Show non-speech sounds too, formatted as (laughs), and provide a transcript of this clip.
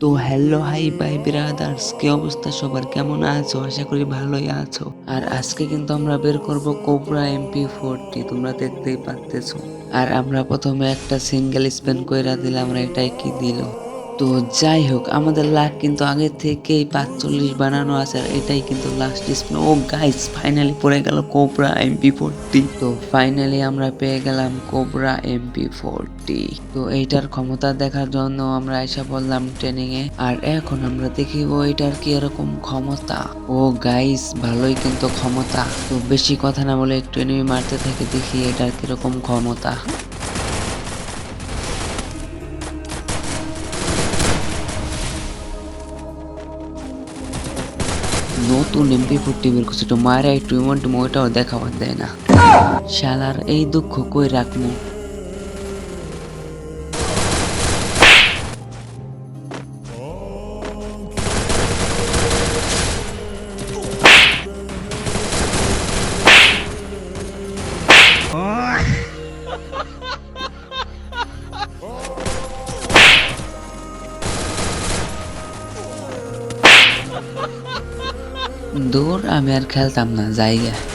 তো hello hi by brothers কি অবস্থা সবার? কেমন আছো? আশা করি ভালোই আছো। আর আজকে কিন্তু আমরা বের করব কোবরা এমপি ফোরটি তোমরা দেখতেই পারতেছো। আর আমরা প্রথমে একটা সিঙ্গেল স্পেন কইরা দিলাম আমরা এটাই কি দিল? তো যাই হোক, আমাদের লাখ কিন্তু আগে থেকেই পাঁচচল্লিশ বানানো আছে আর এটাই কিন্তু লাস্ট স্পেন ও গাইস ফাইনালি পড়ে গেল কোবরা এমপি ফোরটি তো ফাইনালি আমরা পেয়ে গেলাম কোবরা এমপি ফোরটি তো এইটার ক্ষমতা দেখার জন্য আমরা এসে বললাম ট্রেনিং এ। আর এখন আমরা দেখিব এটার কি এরকম ক্ষমতা। ও গাইস ভালোই কিন্তু ক্ষমতা। তো বেশি কথা না বলে একটু এনিমি মারতে থাকে, দেখি এটার কীরকম ক্ষমতা। নতুন এমপি ফোরটি বের করছে তো মায়েরা একটু ইমন টুমো ওইটাও দেখাবার দেয় না। শালার এই দুঃখ কই রাখমু (laughs) দূর আমি আর খেলতাম না জায়গা।